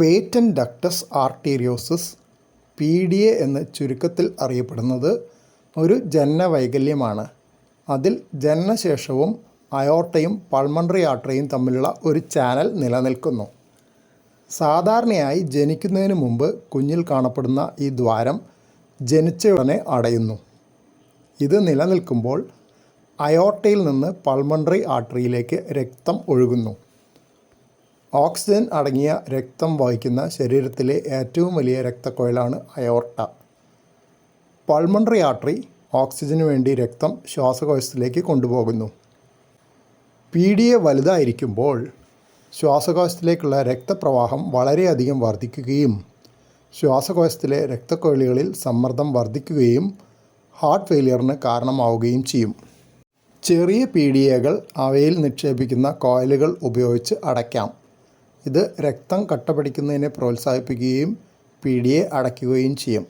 Patent ductus arteriosus P D A എന്ന് ചുരുക്കത്തിൽ അറിയപ്പെടുന്നത് ഒരു ജനനവൈകല്യമാണ്. അതിൽ ജനനശേഷവും അയോർട്ടയും പൾമണറി ആർട്ടറിയും തമ്മിലുള്ള ഒരു ചാനൽ നിലനിൽക്കുന്നു. സാധാരണയായി ജനിക്കുന്നതിന് മുമ്പ് കുഞ്ഞിൽ കാണപ്പെടുന്ന ഈ ദ്വാരം ജനിച്ച ഉടനെ അടയുന്നു. ഇത് നിലനിൽക്കുമ്പോൾ അയോർട്ടയിൽ നിന്ന് പൾമണറി ആർട്ടറിയിലേക്ക് രക്തം ഒഴുകുന്നു. ഓക്സിജൻ അടങ്ങിയ രക്തം വഹിക്കുന്ന ശരീരത്തിലെ ഏറ്റവും വലിയ രക്തക്കുഴലാണ് അയോർട്ട. പൾമണറി ആർട്ടറി ഓക്സിജന് വേണ്ടി രക്തം ശ്വാസകോശത്തിലേക്ക് കൊണ്ടുപോകുന്നു. പി ഡി എ വലുതായിരിക്കുമ്പോൾ ശ്വാസകോശത്തിലേക്കുള്ള രക്തപ്രവാഹം വളരെയധികം വർദ്ധിക്കുകയും ശ്വാസകോശത്തിലെ രക്തക്കൊഴലുകളിൽ സമ്മർദ്ദം വർദ്ധിക്കുകയും ഹാർട്ട് ഫെയിലിയറിന് കാരണമാവുകയും ചെയ്യും. ചെറിയ പി ഡി എകൾ അവയിൽ നിക്ഷേപിക്കുന്ന കോയിലുകൾ ഉപയോഗിച്ച് അടയ്ക്കാം. ഇത് രക്തം കട്ടപിടിക്കുന്നതിനെ പ്രോത്സാഹിപ്പിക്കുകയും പി ഡി എ അടയ്ക്കുകയും ചെയ്യും.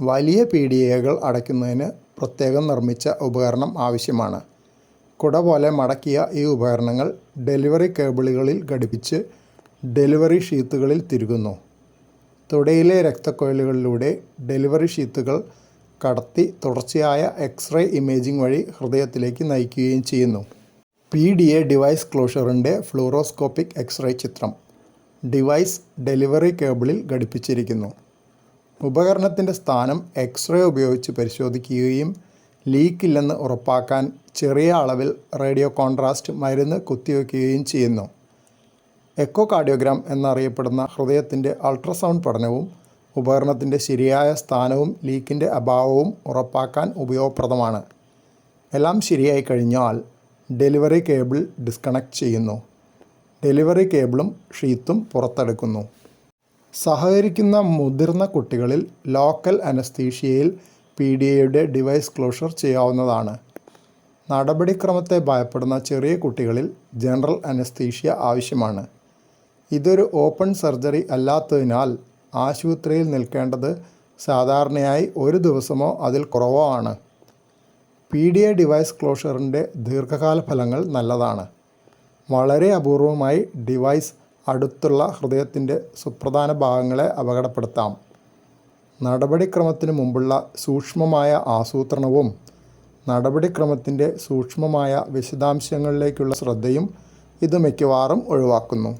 വലിയ പി ഡി എകൾ അടയ്ക്കുന്നതിന് പ്രത്യേകം നിർമ്മിച്ച ഉപകരണം ആവശ്യമാണ്. കുട പോലെ മടക്കിയ ഈ ഉപകരണങ്ങൾ ഡെലിവറി കേബിളുകളിൽ ഘടിപ്പിച്ച് ഡെലിവറി ഷീത്തുകളിൽ തിരുകുന്നു. തുടയിലെ രക്തക്കൊഴലുകളിലൂടെ ഡെലിവറി ഷീത്തുകൾ കടത്തി തുടർച്ചയായ എക്സ്റേ ഇമേജിംഗ് വഴി ഹൃദയത്തിലേക്ക് നയിക്കുകയും ചെയ്യുന്നു. പി ഡി എ ഡിവൈസ് ക്ലോഷറിന്റെ ഫ്ലൂറോസ്കോപ്പിക് എക്സ്റേ ചിത്രം ഡിവൈസ് ഡെലിവറി കേബിളിൽ ഘടിപ്പിച്ചിരിക്കുന്നു. ഉപകരണത്തിന്റെ സ്ഥാനം എക്സ്റേ ഉപയോഗിച്ച് പരിശോധിക്കുകയും ലീക്കില്ലെന്ന് ഉറപ്പാക്കാൻ ചെറിയ അളവിൽ റേഡിയോ കോൺട്രാസ്റ്റ് മരുന്ന് കുത്തിവെക്കുകയും ചെയ്യുന്നു. എക്കോ കാർഡിയോഗ്രാം എന്നറിയപ്പെടുന്ന ഹൃദയത്തിന്റെ അൾട്രാസൗണ്ട് പഠനവും ഉപകരണത്തിന്റെ ശരിയായ സ്ഥാനവും ലീക്കിന്റെ അഭാവവും ഉറപ്പാക്കാൻ ഉപയോഗപ്രദമാണ്. എല്ലാം ശരിയായി കഴിഞ്ഞാൽ ഡെലിവറി കേബിൾ ഡിസ്കണക്ട് ചെയ്യുന്നു. ഡെലിവറി കേബിളും ഷീത്തും പുറത്തെടുക്കുന്നു. സഹകരിക്കുന്ന മുതിർന്ന കുട്ടികളിൽ ലോക്കൽ അനസ്തീഷ്യയിൽ പി ഡി എയുടെ ഡിവൈസ് ക്ലോഷർ ചെയ്യാവുന്നതാണ്. നടപടിക്രമത്തെ ഭയപ്പെടുന്ന ചെറിയ കുട്ടികളിൽ ജനറൽ അനസ്തീഷ്യ ആവശ്യമാണ്. ഇതൊരു ഓപ്പൺ സർജറി അല്ലാത്തതിനാൽ ആശുപത്രിയിൽ നിൽക്കേണ്ടത് സാധാരണയായി ഒരു ദിവസമോ അതിൽ കുറവോ ആണ്. പി ഡി എ ഡിവൈസ് ക്ലോഷറിന്റെ ദീർഘകാല ഫലങ്ങൾ നല്ലതാണ്. വളരെ അപൂർവമായി ഡിവൈസ് അടുത്തുള്ള ഹൃദയത്തിന്റെ സുപ്രധാന ഭാഗങ്ങളെ അപകടപ്പെടുത്താം. നടപടിക്രമത്തിന് മുമ്പുള്ള സൂക്ഷ്മമായ ആസൂത്രണവും നടപടിക്രമത്തിന്റെ സൂക്ഷ്മമായ വിശദാംശങ്ങളിലേക്കുള്ള ശ്രദ്ധയും ഇത് മിക്കവാറും ഒഴിവാക്കുന്നു.